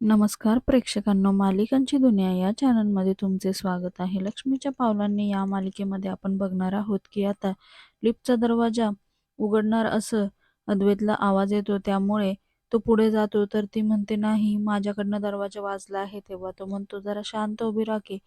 नमस्कार प्रेक्षकांनो मालिकांची दुनिया या चॅनलमध्ये तुमचे स्वागत आहे. लक्ष्मीच्या पावलांनी या मालिकेमध्ये आपण बघणार आहोत की आता लिफ्टचा दरवाजा उघडणार असं अद्वैतला आवाज येतो त्यामुळे तो पुढे जातो. तर ती म्हणते नाही माझ्याकडनं दरवाजा वाजला आहे. तेव्हा तो म्हणतो जरा शांत उभी राखे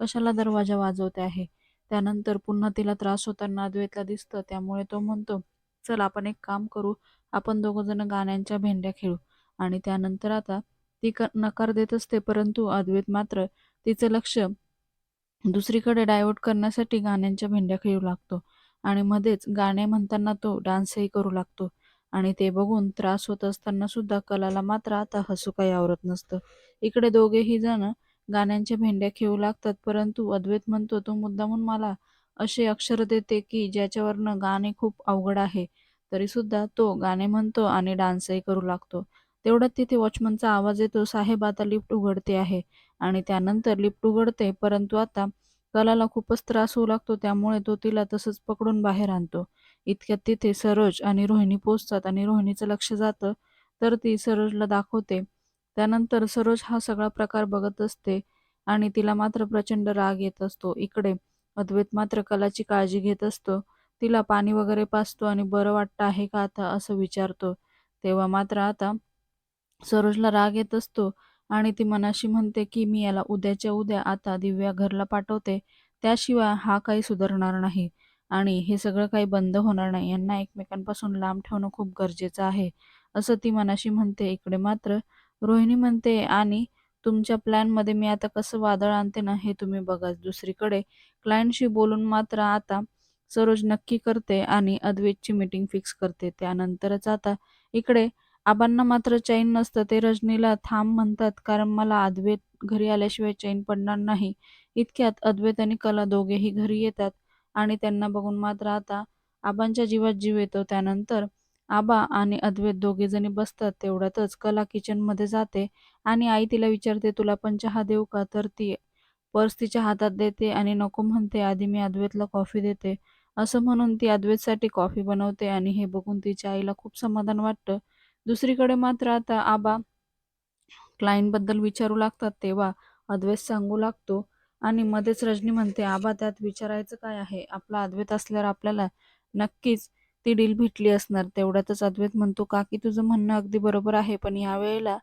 कशाला दरवाजा वाजवते आहे? त्यानंतर पुन्हा तिला त्रास होताना अद्वैतला दिसतं त्यामुळे तो म्हणतो चल आपण एक काम करू. आपण दोघं जण गाण्यांच्या भेंड्या खेळू. आणि त्यानंतर आता ती नकार देत असते परंतु अद्वैत मात्र तिचं लक्ष दुसरीकडे डायव्हर्ट करण्यासाठी गाण्यांच्या भेंड्या खेळू लागतो आणि मध्येच गाणे म्हणताना तो डान्सही करू लागतो आणि ते बघून त्रास होत असताना सुद्धा कलाला मात्र आता हसू काही आवरत नसतं. इकडे दोघेही जण गाण्यांच्या भेंड्या खेळू लागतात परंतु अद्वैत म्हणतो तो मुद्दामून मला असे अक्षर देते की ज्याच्यावरनं गाणे खूप अवघड आहे तरी सुद्धा तो गाणे म्हणतो आणि डान्सही करू लागतो. तेवढ्यात तिथे वॉचमनचा आवाज येतो साहेब आता लिफ्ट उघडते आहे. आणि त्यानंतर लिफ्ट उघडते परंतु आता कलाला खूपच त्रास होऊ लागतो त्यामुळे तो तिला तसंच पकडून बाहेर आणतो. इतक्यात तिथे सरोज आणि रोहिणी पोचतात आणि रोहिणीचं लक्ष जातं तर ती सरोजला दाखवते. त्यानंतर सरोज हा सगळा प्रकार बघत असते आणि तिला मात्र प्रचंड राग येत असतो. इकडे अद्वैत मात्र कलाची काळजी घेत असतो. तिला पाणी वगैरे पाचतो आणि बरं वाटतं आहे का आता असं विचारतो. तेव्हा मात्र आता सरोजला राग येत असतो आणि ती मनाशी म्हणते की मी याला उद्याच्या उद्या आता दिव्या घरला पाठवते. त्याशिवाय हा काही सुधारणार नाही आणि हे सगळं काही बंद होणार नाही. यांना एकमेकांपासून लांब ठेवणं खूप गरजेचं आहे. असं ती मनाशी म्हणते. इकडे मात्र रोहिणी म्हणते आणि तुमच्या प्लॅनमध्ये मी आता कसं वादळ आणते ना हे तुम्ही बघा. दुसरीकडे क्लायंटशी बोलून मात्र आता सरोज नक्की करते आणि अद्वैतची मीटिंग फिक्स करते. त्यानंतरच आता इकडे आबांना मात्र चैन नसतं. ते रजनीला थांब म्हणतात कारण मला अद्वैत घरी आल्याशिवाय चैन पडणार नाही. इतक्यात अद्वैत आणि कला दोघेही घरी येतात आणि त्यांना बघून मात्र आता आबांच्या जीवात जीव येतो. त्यानंतर आबा आणि अद्वैत दोघेजणी बसतात. तेवढ्यातच कला किचनमध्ये जाते आणि आई तिला विचारते तुला पण चहा देऊ का? तर ती पर्स तिच्या हातात देते आणि नको म्हणते आधी मी अद्वैतला कॉफी देते. असं म्हणून ती अद्वैतसाठी कॉफी बनवते आणि हे बघून तिच्या आईला खूप समाधान वाटतं. दुसरीकडे मात्र आता आबा क्लायंटबद्दल विचारू लागतात तेव्हा अद्वैत सांगू लागतो आणि मध्येच रजनी म्हणते आबा त्यात विचारायचं काय आहे? आपला अद्वैत असल्यावर आपल्याला नक्कीच ती डील भेटली असणार. तेवढ्यातच अद्वैत म्हणतो काकी तुझं म्हणणं अगदी बरोबर आहे पण यावेळेला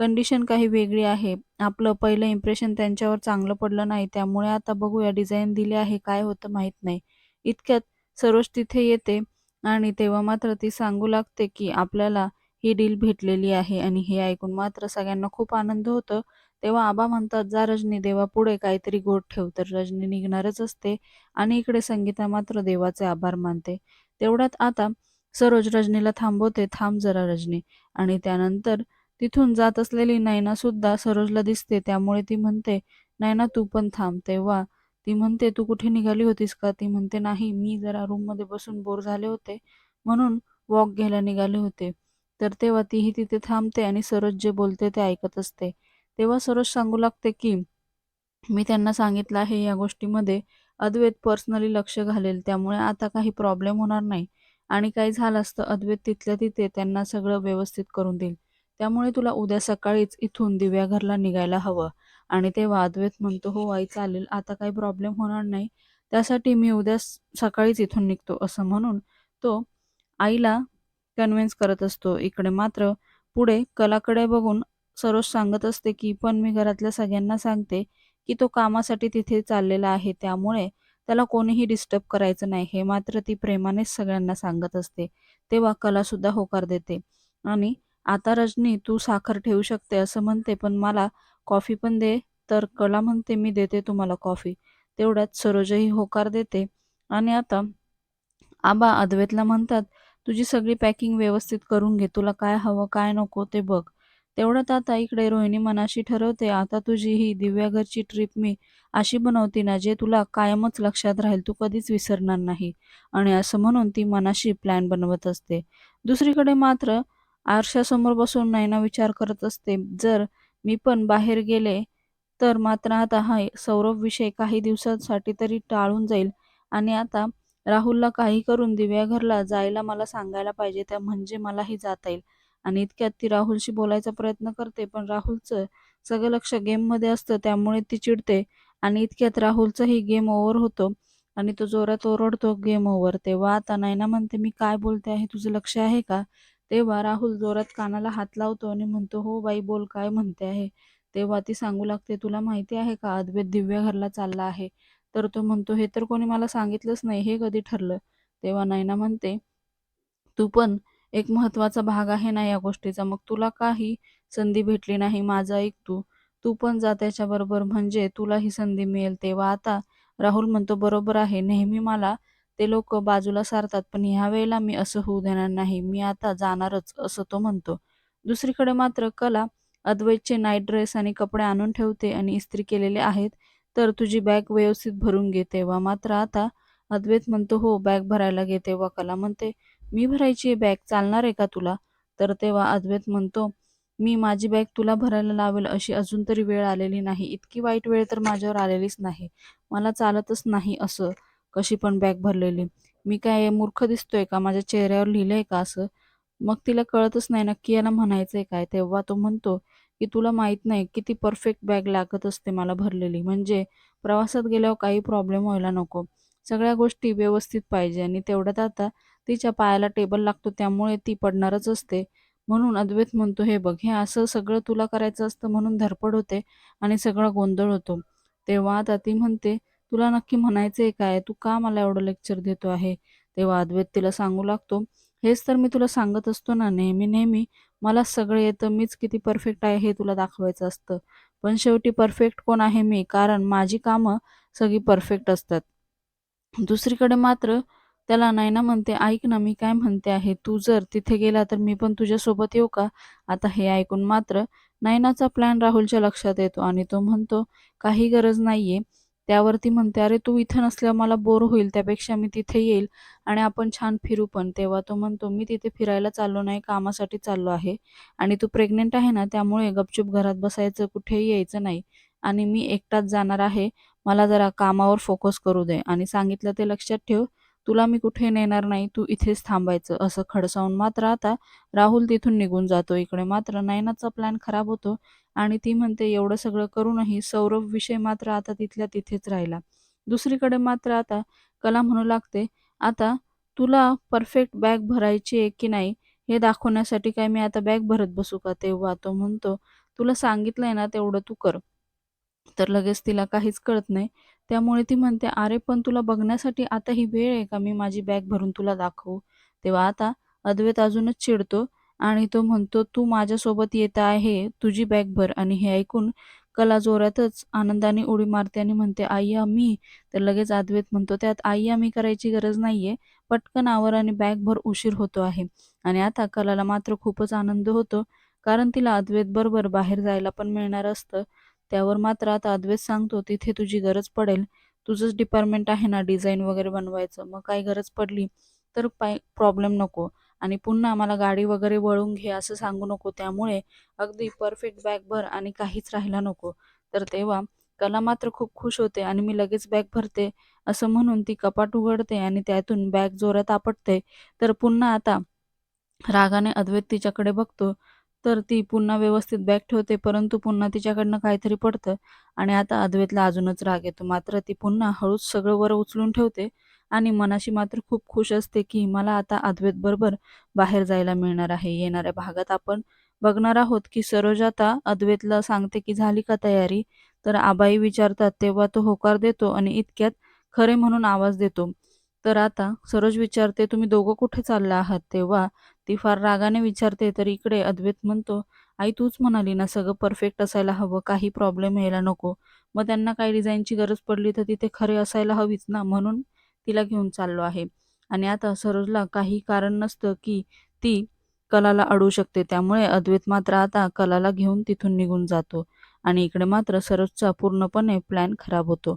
कंडिशन काही वेगळी आहे. आपलं पहिलं इम्प्रेशन त्यांच्यावर चांगलं पडलं नाही. त्यामुळे आता बघूया डिझाईन दिली आहे काय होतं माहीत नाही. इतक्यात सरोज तिथे येते. आणि तेव्हा मात्र ती सांगू लागते की आपल्याला ही डील भेटलेली आहे आणि हे ऐकून मात्र सगळ्यांना खूप आनंद होतो. तेव्हा आबा म्हणतात जा रजनी देवापुढे काहीतरी गोड ठेव. तर रजनी निघणारच असते आणि इकडे संगीता मात्र देवाचे आभार मानते. तेवढ्यात आता सरोज रजनीला थांबवते थांब जरा रजनी. आणि त्यानंतर तिथून जात असलेली नैना सुद्धा सरोजला दिसते. त्यामुळे ती म्हणते नैना तू पण थांब. तेव्हा ती म्हणते तू कुठे निघाली होतीस का? ती म्हणते नाही मी जरा रूममध्ये बसून बोर झाले होते म्हणून वॉक घ्यायला निघाले होते. तर तेव्हा तीही तिथे थांबते आणि सरोज जे बोलते ते ऐकत असते. तेव्हा सरोज सांगू लागते की मी त्यांना सांगितलं आहे या गोष्टीमध्ये अद्वैत पर्सनली लक्ष घालेल त्यामुळे आता काही प्रॉब्लेम होणार नाही. आणि काही झालं असतं अद्वैत तिथल्या तिथे त्यांना सगळं व्यवस्थित करून देईल. त्यामुळे तुला उद्या सकाळीच इथून दिव्या घरला निघायला हवं. आणि ते वादवेत म्हणतो हो आई चालेल आता काही प्रॉब्लेम होणार नाही. त्यासाठी मी उद्या सकाळीच इथून निघतो असं म्हणून तो आईला कन्व्हिन्स करत असतो. इकडे मात्र पुढे कलाकडे बघून सरोज सांगत असते की पण मी घरातल्या सगळ्यांना सांगते की तो कामासाठी तिथे चाललेला आहे. त्यामुळे त्याला कोणीही डिस्टर्ब करायचं नाही. हे मात्र ती प्रेमानेच सगळ्यांना सांगत असते. तेव्हा कलासुद्धा होकार देते. आणि आता रजनी तू साखर ठेवू शकते असं म्हणते पण मला कॉफी पण दे तर कला म्हणते मी देते तुम्हाला कॉफी. तेवढ्यात सरोजही होकार देते. आणि आता आबा अद्वैतला म्हणतात तुझी सगळी पॅकिंग व्यवस्थित करून घे. तुला काय हवं काय नको ते बघ. तेवढ्यात आता इकडे रोहिणी मनाशी ठरवते आता तुझी ही दिव्याघरची ट्रिप मी अशी बनवते ना जे तुला कायमच लक्षात राहील तू कधीच विसरणार नाही. आणि असं म्हणून ती मनाशी प्लॅन बनवत असते. दुसरीकडे मात्र आरशासमोर बसून नैना विचार करत असते जर मी पण बाहेर गेले तर मात्र आता हा सौरभ विषय काही दिवसांसाठी तरी टाळून जाईल. आणि आता राहुलला काही करून दिव्या घरला जायला मला सांगायला पाहिजे त्या म्हणजे मलाही जाता येईल. आणि इतक्यात ती राहुलशी बोलायचा प्रयत्न करते पण राहुलचं सगळं लक्ष गेममध्ये असतं त्यामुळे ती चिडते. आणि इतक्यात राहुलचाही गेम ओव्हर होतो आणि तो जोरात ओरडतो गेम ओव्हर तेव्हा आता नैना म्हणते मी काय बोलते आहे तुझं लक्ष आहे का? तेव्हा राहुल जोरात कानाला हात लावतो आणि म्हणतो हो बाई बोल काय म्हणते आहे? तेव्हा ती सांगू लागते तुला माहिती आहे का अद्वैत दिव्या घरला चालला आहे. तर तो म्हणतो हे तर कोणी मला सांगितलंच नाही हे कधी ठरलं? तेव्हा नैना म्हणते तू पण एक महत्त्वाचा भाग आहे ना या गोष्टीचा मग तुला काही संधी भेटली नाही माझं ऐक तू. तू पण जा त्याच्याबरोबर म्हणजे तुला ही संधी मिळेल. तेव्हा आता राहुल म्हणतो बरोबर आहे नेहमी मला ते लोक बाजूला सारतात पण ह्या वेळेला मी असं होऊ देणार नाही मी आता जाणारच असं तो म्हणतो. दुसरीकडे मात्र कला अद्वैतचे नाईट ड्रेस आणि कपडे आणून ठेवते आणि इस्त्री केलेले आहेत तर तुझी बॅग व्यवस्थित भरून घे तेव्हा. मात्र आता अद्वैत म्हणतो हो बॅग भरायला घे. तेव्हा कला म्हणते मी भरायची आहे बॅग चालणार आहे का तुला? तर तेव्हा अद्वैत म्हणतो मी माझी बॅग तुला भरायला लावेल अशी अजून तरी वेळ आलेली नाही. इतकी वाईट वेळ तर माझ्यावर आलेलीच नाही. मला चालतच नाही असं कशी पण बॅग भरलेली. मी काय मूर्ख दिसतोय का? माझ्या चेहऱ्यावर लिहिलंय का असं? मग तिला कळतच नाही नक्की याला म्हणायचंय काय? तेव्हा तो म्हणतो की तुला माहीत नाही किती परफेक्ट बॅग लागत असते मला भरलेली. म्हणजे प्रवासात गेल्यावर काही प्रॉब्लेम व्हायला नको. सगळ्या गोष्टी व्यवस्थित पाहिजे आणि तेवढ्यात आता तिच्या पायाला टेबल लागतो त्यामुळे ती पडणारच असते. म्हणून अद्वैत म्हणतो हे बघ हे असं सगळं तुला करायचं असतं म्हणून धडपड होते आणि सगळं गोंधळ होतो. तेव्हा आता ती म्हणते तुला नक्की म्हणायचं आहे काय? तू का मला एवढं लेक्चर देतो आहे? तेव्हा अद्वैत तिला सांगू लागतो हेच तर मी तुला सांगत असतो ना नेहमी नेहमी मला सगळं येतं मीच किती परफेक्ट आहे हे तुला दाखवायचं असतं. पण शेवटी परफेक्ट कोण आहे मी? कारण माझी कामं सगळी परफेक्ट असतात. दुसरीकडे मात्र त्याला नैना म्हणते ऐक ना मी काय म्हणते आहे? तू जर तिथे गेला तर मी पण तुझ्यासोबत येऊ का? आता हे ऐकून मात्र नैनाचा प्लॅन राहुलच्या लक्षात येतो आणि तो म्हणतो काही गरज नाहीये. त्यावरती म्हणते अरे तू इथं नसल्यावर मला बोर होईल त्यापेक्षा मी तिथे येईल आणि आपण छान फिरू पण. तेव्हा तो म्हणतो मी तिथे फिरायला चाललो नाही कामासाठी चाललो आहे आणि तू प्रेग्नेंट आहे ना त्यामुळे गपचूप घरात बसायचं कुठेही यायचं नाही आणि मी एकटाच जाणार आहे मला जरा कामावर फोकस करू दे. आणि सांगितलं ते लक्षात ठेव तुला मी कुठे नेणार नाही तू इथेच थांबायचं. असं खडसावून मात्र आता राहुल तिथून निघून जातो इकडे. मात्र नयनाचा प्लॅन खराब होतो आणि ती म्हणते एवढं सगळं करूनही सौरभ विषय मात्र आता तिथल्या तिथेच राहिला. दुसरीकडे मात्र आता कला म्हणू लागते आता तुला परफेक्ट बॅग भरायची आहे की नाही हे दाखवण्यासाठी काय मी आता बॅग भरत बसू का? तेव्हा तो म्हणतो तुला सांगितलंय ना तेवढं तू कर. तर लगेच तिला काहीच कळत नाही. त्यामुळे ती म्हणते अरे पण तुला बघण्यासाठी आता ही वेळ आहे का? मी माझी बॅग भरून तुला दाखवू. तेव्हा आता अद्वैत अजूनच चिडतो आणि तो म्हणतो तू माझ्यासोबत येत आहे. तुझी बॅग भर. आणि हे ऐकून कला जोरातच आनंदाने उडी मारते आणि म्हणते आई मी तर लगेच अद्वैत म्हणतो त्यात आई मी करायची गरज नाहीये. पटकन आवर आणि बॅग भर उशीर होतो आहे. आणि आता कलाला मात्र खूपच आनंद होतो कारण तिला अद्वैत बरोबर बाहेर जायला पण मिळणार असतं. त्यावर मात्र आता अद्वैत सांगतो तिथे तुझी गरज पडेल. तुझंच डिपार्टमेंट आहे ना डिझाईन वगैरे बनवायचं. मग काय गरज पडली तर पाय प्रॉब्लेम नको. आणि पुन्हा मला गाडी वगैरे वळून घे असं सांगू नको. त्यामुळे अगदी परफेक्ट बॅग भर आणि काहीच राहायला नको. तर तेव्हा कला मात्र खूप खुश होते आणि मी लगेच बॅग भरते असं म्हणून ती कपाट उघडते आणि त्यातून बॅग जोरात आपटते. तर पुन्हा आता रागाने अद्वैत तिच्याकडे बघतो. तर ती पुन्हा व्यवस्थित बॅग ठेवते परंतु पुन्हा तिच्याकडनं काहीतरी पडतं आणि आता अद्वैतला अजूनच राग येतो. मात्र ती पुन्हा हळूच सगळं वर उचलून ठेवते आणि मनाशी मात्र खूप खुश असते की मला आता अद्वैत बरोबर बाहेर जायला मिळणार आहे. येणाऱ्या भागात आपण बघणार आहोत की सरोज आता अद्वैतला सांगते की झाली का तयारी? तर आबाई विचारतात तेव्हा तो होकार देतो आणि इतक्यात खरे म्हणून आवाज देतो. तर आता सरोज विचारते तुम्ही दोघं कुठे चालला आहात? तेव्हा ती फार रागाने विचारते तर इकडे अद्वैत म्हणतो आई तूच म्हणाली ना सगळं परफेक्ट असायला हवं काही प्रॉब्लेम यायला नको. मग त्यांना काही डिझाईनची गरज पडली तर तिथे खरे असायला हवीच ना म्हणून तिला घेऊन चाललो आहे. आणि आता सरोजला काही कारण नसतं की ती कलाला अडू शकते त्यामुळे अद्वैत मात्र आता कलाला घेऊन तिथून निघून जातो. आणि इकडे मात्र सरोजचा पूर्णपणे प्लॅन खराब होतो.